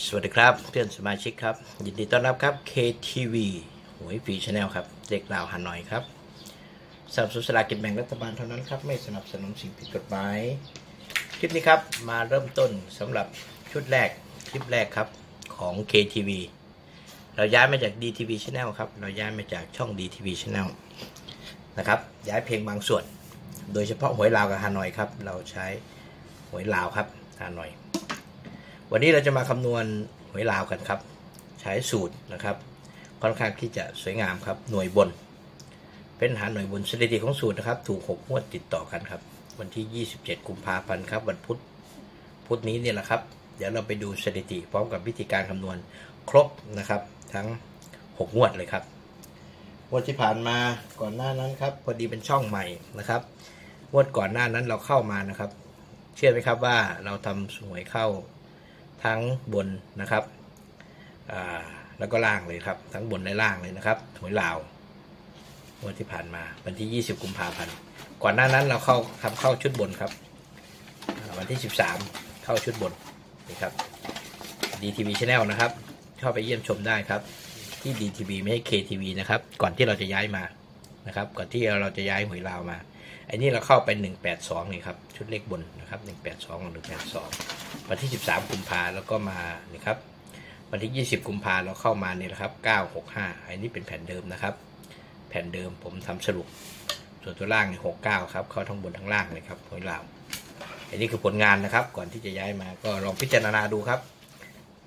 สวัสดีครับเพื่อนสมาชิกครับ ยินดีต้อนรับครับ KTV หวยฟรีชาแนลครับเด็กลาวฮานอยครับสนับสนุนสลากกินแบ่งรัฐบาลเท่านั้นครับ ไม่สนับสนุนสิ่งผิดกฎหมาย คลิปนี้ครับมาเริ่มต้นสำหรับชุดแรกคลิปแรกครับของ KTV เราย้ายมาจาก DTV Channel ครับ เราย้ายมาจากช่อง DTV Channel นะครับ ย้ายเพลงบางส่วน โดยเฉพาะหวยลาวกับฮานอยครับ เราใช้หวยลาวครับฮานอย วันนี้เราจะมาคำนวณหวยลาวกันครับ ใช้สูตรนะครับ ค่อนข้างที่จะสวยงามครับ หน่วยบน เป็นหาหน่วยบนสถิติของสูตรนะครับ ถูก6งวดติดต่อกันครับ วันที่ 27 กุมภาพันธ์ครับ วันพุธพุธนี้เนี่ยแหละครับ เดี๋ยวเราไปดูสถิติพร้อมกับวิธีการคำนวณครบนะครับ ทั้ง 6 งวดเลยครับงวดที่ผ่านมาก่อนหน้านั้นครับ พอดีเป็นช่องใหม่นะครับงวดก่อนหน้านั้นเราเข้ามานะครับ เชื่อไหมครับว่าเราทำสวยเข้า ทั้งบนนะครับแล้วก็ล่างเลยครับ ทั้งบนและล่างเลยนะครับหวยลาววันที่ผ่านมาวันที่ 20 กุมภาพันธ์ก่อนหน้านั้นเราเข้าทำเข้าชุดบนครับ วันที่ 13 เข้าชุดบนนี่ครับ DTV Channel นะครับเข้าไปเยี่ยมชมได้ครับ ที่ DTV ไม่ใช่ KTV นะครับ ก่อนที่เราจะย้ายมานะครับ ก่อนที่เราจะย้ายหวยลาวมา ไอ้นี่เราเข้าไป 182 นี่ครับ ชุดเลขบนนะครับ 182กับ182 วันที่ 13 กุมภาแล้วก็มานี่ครับ วันที่ 20 กุมภาเราเข้ามานี่นะครับ 965อันนี้เป็นแผ่นเดิมนะครับ แผ่นเดิมผมทำสรุป ส่วนตัวล่างนี่69 ครับ เข้าทั้งบนทั้งล่างเลยครับหวยลาว อันนี้คือผลงานนะครับ ก่อนที่จะย้ายมาก็ลองพิจารณาดูครับ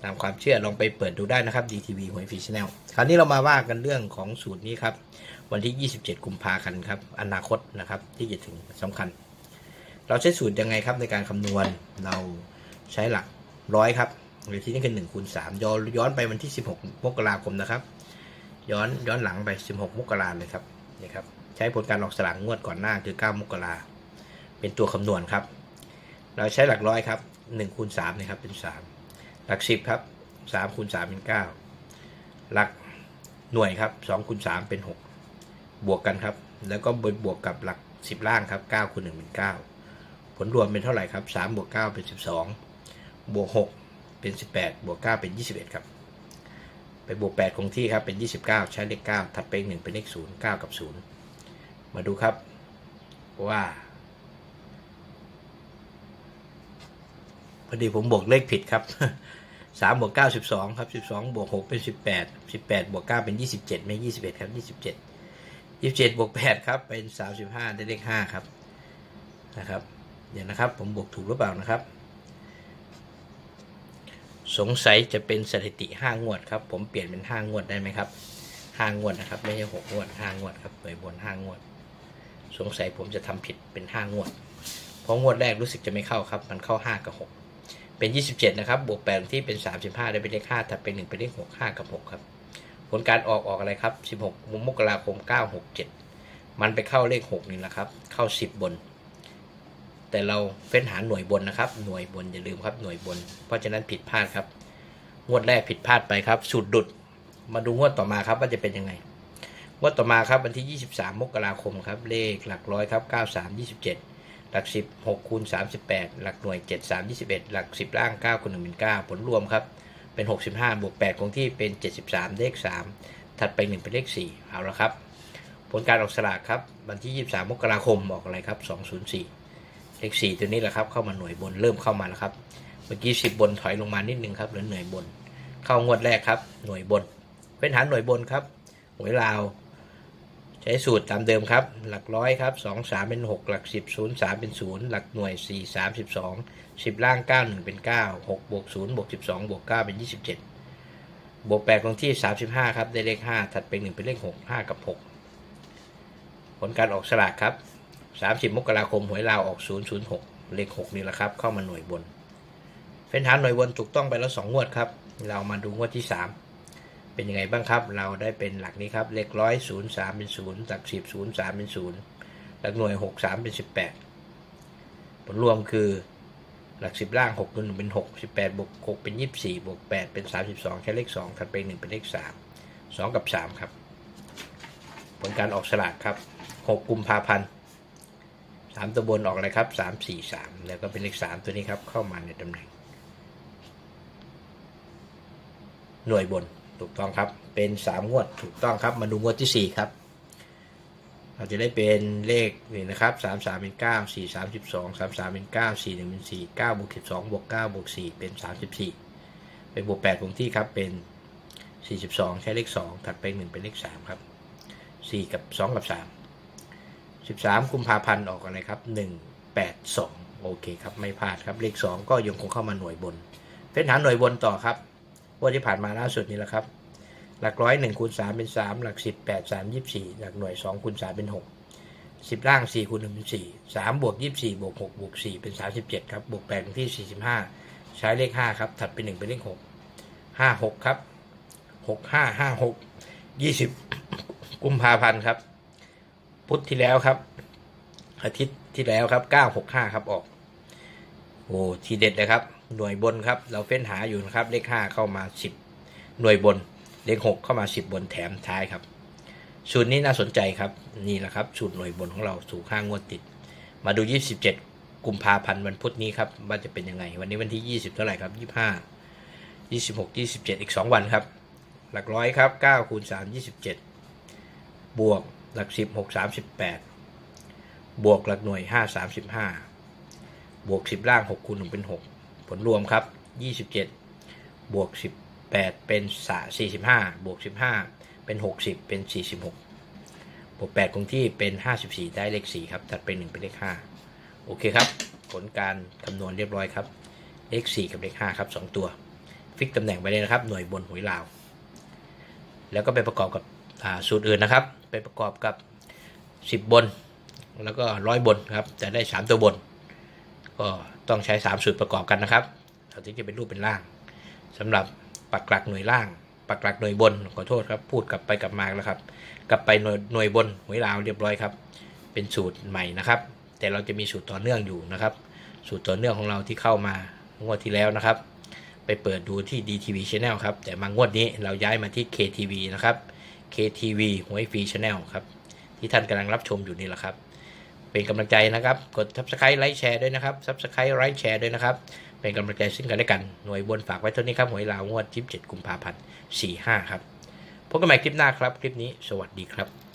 ตามความเชื่อลองไปเปิดดูได้นะครับ DTV หวยฟรีชแนลคราวนี้เรามาว่ากันเรื่องของสูตรนี้ครับ วันที่ 27 กุมภาพันธ์ครับ อนาคตนะครับที่จะถึงสำคัญ เราใช้สูตรยังไงครับในการคำนวณเราใช้หลักร้อยครับหรือที่นี่คือ1คูณ3ย้อนย้อนไปวันที่ 16 มกราคมนะครับ ย้อนย้อนหลังไป 16 มกราเลยครับนี่ครับใช้ผลการออกสลากงวดก่อนหน้าคือ 9 มกราเป็นตัวคำนวณครับ เราใช้หลักร้อยครับ1คูณ3นะครับเป็น 3 หลัก10ครับ3คูณ3เป็น9หลักหน่วยครับ2คูณ3เป็น6บวกกันครับ แล้วก็บวกกับหลัก10ล่างครับ9คูณ1เป็น9ผลรวมเป็นเท่าไหร่ครับ3บวก9เป็น12บวก6เป็น18บวก9เป็น21ครับไปบวก8คงที่ครับเป็น29ใช้เลข9ถัดไป1เป็นเลข0 9กับ0มาดูครับว่า พอดีผมบวกเลขผิดครับ3บวก9 12ครับ12บวก6เป็น18 18บวก9เป็น27ไม่21ครับ27 27บวก8ครับเป็น35ได้เลข5ครับนะครับเดี๋ยวนะครับผมบวกถูกหรือเปล่านะครับ สงสัยจะเป็นสถิติ5งวดครับ ผมเปลี่ยนเป็น5งวดได้ไหมครับ5งวดนะครับ ไม่ใช่6งวด5งวดครับหน่วยบน5งวด สงสัยผมจะทำผิดเป็น5งวดเพราะงวดแรกรู้สึกจะไม่เข้าครับ มันเข้า5กับ6 เป็น 27 นะครับ บวก8ที่เป็น 35 ได้เป็นเลข5ถัดไป1เป็นเลข6 5 กับ 6 ครับ ผลการออกออกอะไรครับ 16 มกราคม 967 มันไปเข้าเลข 6 นี่แหละครับ เข้า 10 บน แต่เราเฟ้นหาหน่วยบนนะครับ หน่วยบนอย่าลืมครับ หน่วยบน เพราะฉะนั้นผิดพลาดครับ งวดแรกผิดพลาดไปครับสูตรดุด มาดูงวดต่อมาครับว่าจะเป็นยังไง งวดต่อมาครับวันที่ 23 มกราคมครับ เลขหลักร้อยครับ 93 27 ลัก 10 6คูณ38 หลักหน่วย 7 3 21 หลัก 10 ล่าง9คูณ1เป็น9ผลรวมครับ เป็น 65 บวก 8 คงที่เป็น 73 เลข 3 ถัดไป 1 เป็นเลข 4 เอาละครับ ผลการออกสลากครับ วันที่ 23 มกราคมออกอะไรครับ 204 เลข 4 ตัวนี้แหละครับ เข้ามาหน่วยบนเริ่มเข้ามาแล้วครับ เมื่อกี้ 10 บนถอยลงมานิดนึงครับเหลือหน่วยบน เข้างวดแรกครับ หน่วยบน เป็นฐานหน่วยบนครับหวยลาว ช้สูตรตามเดิมครับ หลักร้อยครับ2 3เป็น6หลัก10 0 3เป็น0หลักหน่วย4 3 12 10ล่าง9 1เป็น9 6บวก0บวก12บวก9เป็น27บวก8คงที่35ครับ ได้เลข5ถัดไป1เป็นเลข6 5กับ6ผลการออกสลากครับ30มกราคมหวยลาวออก006เลข6นี่แหละครับ เข้ามาหน่วยบนเป็นฐานหน่วยบนถูกต้องไปแล้ว2งวดครับ เรามาดูงวดที่3 เป็นยังไงบ้างครับ เราได้เป็นหลักนี้ครับ เลขร้อยศูนย์สามเป็นศูนย์หลักสิบศูนย์สามเป็นศูนย์หลักหน่วยหกสามเป็นสิบแปดผลรวมคือหลักสิบล่างหกคูณหนึ่งเป็นหกสิบแปดบวกหกเป็นยี่สิบสี่บวกแปดเป็นสามสิบสองใช้เลขสองถัดไปหนึ่งเป็นเลขสามสองกับสามครับ ผลการออกสลากครับหกกุมภาพันธ์สามตัวบนออกอะไรครับสามสี่สามแล้วก็เป็นเลขสามตัวนี้ครับเข้ามาในตำแหน่งหน่วยบน ถูกต้องครับ เป็นสามงวดถูกต้องครับ มาดูงวดที่สี่ครับ เราจะได้เป็นเลขนี่นะครับสามสามเป็นเก้าสี่สามสิบสองสามสามเป็นเก้าสี่หนึ่งเป็นสี่เก้าบวกสิบสองบวกเก้าบวกสี่เป็นสามสิบสี่เป็นบวกแปดคงที่ครับเป็นสี่สิบสองใช้เลขสองถัดไปหนึ่งเป็นเลขสามครับสี่กับสองกับสามสิบสามกุมภาพันธ์ออกอะไรครับหนึ่งแปดสองโอเคครับไม่พลาดครับเลขสองก็ยังคงเข้ามาหน่วยบนเป็นหาหน่วยบนต่อครับ วันที่ผ่านมาล่าสุดนี่แหละครับ หลักร้อยหนึ่งคูณสามเป็นสามหลักสิบแปดสามยี่สิบสี่หลักหน่วยสองคูณสามเป็นหกสิบล่างสี่คูณหนึ่งเป็นสี่สามบวกยี่สิบสี่บวกหกบวกสี่เป็นสามสิบเจ็ดครับบวกแปดเป็นที่สี่สิบห้าใช้เลขห้าครับ ถัดไปหนึ่งเป็นเลขหกห้าหกครับหกห้าห้าหกยี่สิบกุมภาพันธ์ครับ พุธที่แล้วครับ อาทิตย์ที่แล้วครับเก้าหกห้าครับออก โอ้ทีเด็ดเลยครับ หน่วยบนครับ เราเฟ้นหาอยู่นะครับ เลขห้าเข้ามาสิบหน่วยบน เลขหกเข้ามาสิบบนแถมท้ายครับสูตรนี้น่าสนใจครับ นี่แหละครับสูตรหน่วยบนของเราสู่ข้างงวดติด มาดู27กุมภาพันธ์วันพุธนี้ครับว่าจะเป็นยังไง วันนี้วันที่20เท่าไหร่ครับ25 26 27อีก2วันครับ หลักร้อยครับ9คูณ3 27บเจ็ดบวกหลัก10 6 38บแปดบวกหลักหน่วย5 35บห้า บวก 10 ล่าง 6คูณ1เป็น 6 ผลรวมครับ 27 บวก 18 เป็น45 บวก 15 เป็น 60 เป็น 46 บวก 8 คงที่เป็น 54 ได้เลข 4 ครับถัดไป1เป็นเลข 5 โอเคครับ ผลการคำนวณเรียบร้อยครับ เลข 4 กับเลข 5 ครับ 2 ตัว ฟิกตำแหน่งไปเลยนะครับ หน่วยบนหวยลาว แล้วก็ไปประกอบกับสูตรอื่นนะครับ ไปประกอบกับ 10 บน แล้วก็ร้อยบนครับ จะได้ 3 ตัวบน ก็ต้องใช้ 3 สูตรประกอบกันนะครับเราถึงจะเป็นรูปเป็นร่างสำหรับปักหลักหน่วยล่าง ปักหลักหน่วยบนขอโทษครับ พูดกลับไปกลับมาแล้วครับ กลับไปหน่วยหน่วยบนหวยลาวเรียบร้อยครับ เป็นสูตรใหม่นะครับ แต่เราจะมีสูตรต่อเนื่องอยู่นะครับ สูตรต่อเนื่องของเราที่เข้ามางวดที่แล้วนะครับ ไปเปิดดูที่ DTV Channel ครับแต่มางวดนี้เราย้ายมาที่ KTV นะครับ KTV หวยฟรี Channel ครับที่ท่านกำลังรับชมอยู่นี่แหละครับ เป็นกำลังใจนะครับ กด Subscribe ไลค์แชร์ด้วยนะครับ Subscribe ไลค์แชร์ด้วยนะครับ เป็นกำลังใจซึ่งกันและกัน หน่วยบนฝากไว้เท่านี้ครับหวยลาวงวด27กุมภาพันธ์45 ครับ พบกันใหม่คลิปหน้าครับ คลิปนี้ สวัสดีครับ